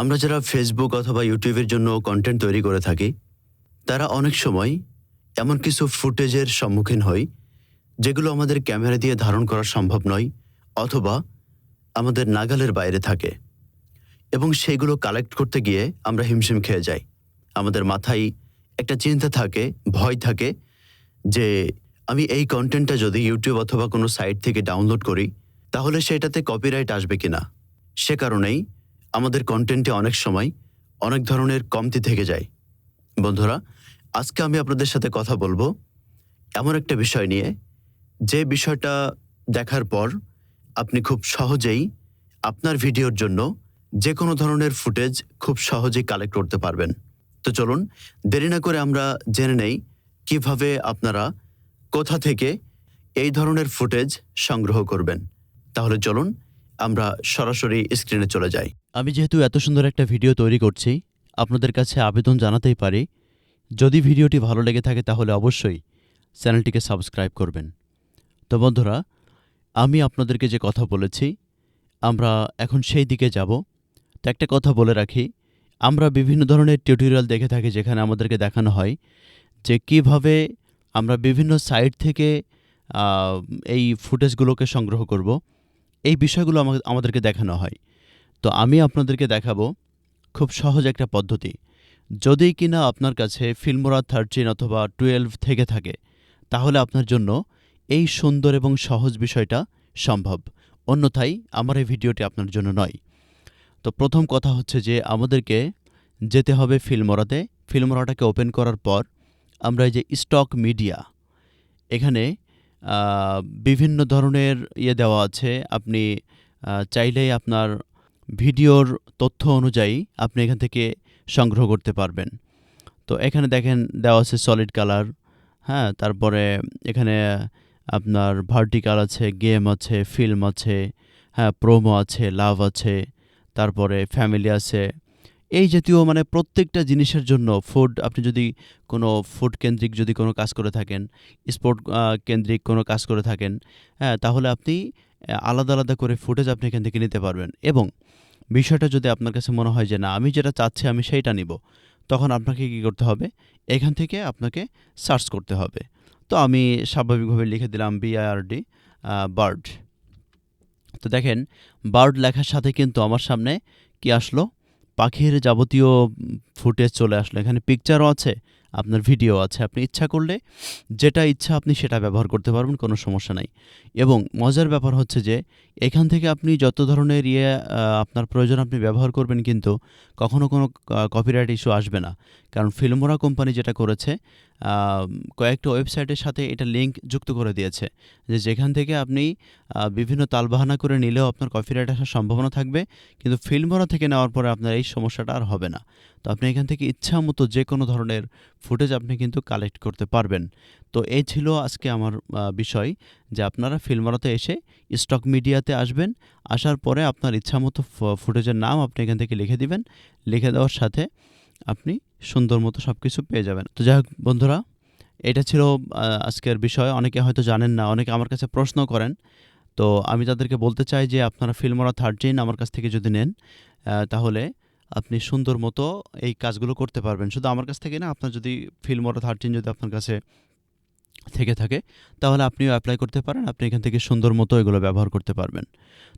আমরা যারা ফেসবুক অথবা ইউটিউবের জন্য কন্টেন্ট তৈরি করে থাকি, তারা অনেক সময় এমন কিছু ফুটেজের সম্মুখীন হই, যেগুলো আমাদের ক্যামেরা দিয়ে ধারণ করা সম্ভব নয় অথবা আমাদের নাগালের বাইরে থাকে এবং সেগুলো কালেক্ট করতে গিয়ে আমরা হিমশিম খেয়ে যাই। আমাদের মাথায় একটা চিন্তা থাকে, ভয় থাকে যে আমি এই কন্টেন্টটা যদি ইউটিউব অথবা কোনো সাইট থেকে ডাউনলোড করি, তাহলে সেটাতে কপিরাইট আসবে কিনা? সে কারণেই আমাদের কন্টেন্টে অনেক সময় অনেক ধরনের কমতি থেকে যায়। বন্ধুরা, আজকে আমি আপনাদের সাথে কথা বলব এমন একটা বিষয় নিয়ে। যে বিষয়টা দেখার পর আপনি খুব সহজেই আপনার ভিডিওর জন্য যে কোনো ধরনের ফুটেজ খুব সহজেই কালেক্ট করতে পারবেন। তো চলুন, দেরি না করে আমরা জেনে নেই কীভাবে আপনারা কোথা থেকে এই ধরনের ফুটেজ সংগ্রহ করবেন। তাহলে চলুন আমরা সরাসরি স্ক্রিনে চলে যাই। আমি যেহেতু এত সুন্দর একটা ভিডিও তৈরি করছি, আপনাদের কাছে আবেদন জানাতেই পারি। যদি ভিডিওটি ভালো লেগে থাকে তাহলে অবশ্যই চ্যানেলটিকে সাবস্ক্রাইব করবেন। তো বন্ধুরা, আমি আপনাদেরকে যে কথা বলেছি, আমরা এখন সেই দিকে যাব। তো একটা কথা বলে রাখি, আমরা বিভিন্ন ধরনের টিউটোরিয়াল দেখে থাকি যেখানে আমাদেরকে দেখানো হয় যে কীভাবে আমরা বিভিন্ন সাইট থেকে এই ফুটেজগুলোকে সংগ্রহ করব। এই বিষয়গুলো আমা- আমাদেরকে দেখানো হয়। তো আমি আপনাদেরকে দেখাবো খুব সহজ একটা পদ্ধতি। যদি কিনা আপনার কাছে ফিল্মোরা থার্টিন অথবা টুয়েলভ থেকে থাকে, তাহলে আপনার জন্য এই সুন্দর এবং সহজ বিষয়টা সম্ভব। অন্যথায় আমার এই ভিডিওটি আপনার জন্য নয়। তো প্রথম কথা হচ্ছে যে আমাদেরকে যেতে হবে ফিল্মোরাতে। ফিল্মোরাটাকে ওপেন করার পর আমরা এই যে স্টক মিডিয়া, এখানে বিভিন্ন ধরনের ইয়ে দেওয়া আছে। আপনি চাইলেই আপনার ভিডিওর তথ্য অনুযায়ী আপনি এখান থেকে সংগ্রহ করতে পারবেন। তো এখানে দেখেন, দেওয়া আছে সলিড কালার হ্যাঁ? তারপরে এখানে আপনার ভার্টিকাল আছে গেম আছে ফিল্ম আছে হ্যাঁ? প্রোমো আছে লাভ আছে, তারপরে ফ্যামিলি আছে এই জাতীয় মানে প্রত্যেকটা জিনিসের জন্য ফুড আপনি যদি কোনো ফুড কেন্দ্রিক যদি কোনো কাজ করে থাকেন স্পোর্ট কেন্দ্রিক কোনো কাজ করে থাকেন হ্যাঁ তাহলে আপনি আলাদা আলাদা করে ফুটেজ আপনি এখান থেকে নিতে পারবেন। এবং বিষয়টা যদি আপনার কাছে মনে হয় যে, না, আমি যেটা চাচ্ছি, আমি সেইটা নিব, তখন আপনাকে কী করতে হবে? এখান থেকে আপনাকে সার্চ করতে হবে। তো আমি স্বাভাবিকভাবে লিখে দিলাম বিআইআরডি বার্ড তো দেখেন বার্ড লেখার সাথে কিন্তু আমার সামনে কি আসলো? পাখির যাবতীয় ফুটেজ চলে আসলো। এখানে পিকচারও আছে, আপনার ভিডিও আছে। আপনি ইচ্ছা করলে যেটা ইচ্ছা আপনি সেটা ব্যবহার করতে পারবেন, কোনো সমস্যা নাই। এবং মজার ব্যাপার হচ্ছে যে, এখান থেকে আপনি যত ধরনের ইয়ে আপনার প্রয়োজন আপনি ব্যবহার করবেন কিন্তু কখনো কোনো কপিরাইট ইস্যু আসবে না। কারণ ফিল্মোরা কোম্পানি যেটা করেছে কয়েকটা ওয়েবসাইটের সাথে এটা লিঙ্ক যুক্ত করে দিয়েছে যে যেখান থেকে আপনি বিভিন্ন তালবাহানা করে নিলেও আপনার কপিরাইট আসার সম্ভাবনা থাকবে, কিন্তু ফিল্মোরা থেকে নেওয়ার পরে আপনার এই সমস্যাটা আর হবে না। তো আপনি এখান থেকে ইচ্ছা মতো যে কোনো ধরনের ফুটেজ আপনি কিন্তু কালেক্ট করতে পারবেন। তো এই ছিল আজকে আমার বিষয় যে আপনারা ফিল্মোরাতে এসে স্টক মিডিয়াতে আসবেন, আসার পরে আপনার ইচ্ছামতো ফ- ফুটেজের নাম আপনি এখান থেকে লিখে দিবেন। লিখে দেওয়ার সাথে আপনি সুন্দর মতো সব কিছু পেয়ে যাবেন। তো যাই হোক বন্ধুরা, এটা ছিল আজকের বিষয়। অনেকে হয়তো জানেন না, অনেকে আমার কাছে প্রশ্ন করেন। তো আমি তাদেরকে বলতে চাই যে আপনারা ফিল্মোরা থার্টিন আমার কাছ থেকে যদি নেন তাহলে আপনি সুন্দর মতো এই কাজগুলো করতে পারবেন। শুধু আমার কাছ থেকে না, আপনার যদি ফিল্মোরা থার্টিন যদি আপনার কাছে থেকে থাকে, তাহলে আপনিও অ্যাপ্লাই করতে পারেন। আপনি এখান থেকে সুন্দর মতো এগুলো ব্যবহার করতে পারবেন।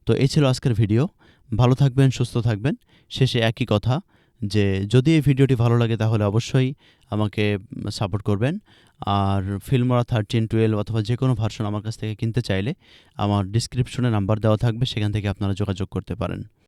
তো এই ছিল আজকের ভিডিও ভালো থাকবেন, সুস্থ থাকবেন। শেষে একই কথা। যে যদি এই ভিডিওটি ভালো লাগে তাহলে অবশ্যই আমাকে সাপোর্ট করবেন। আর ফিল্মরা থার্টিন টুয়েলভ অথবা যে কোনো ভার্সন আমার কাছ থেকে কিনতে চাইলে আমার ডিসক্রিপশনে নাম্বার দেওয়া থাকবে, সেখান থেকে আপনারা যোগাযোগ করতে পারেন।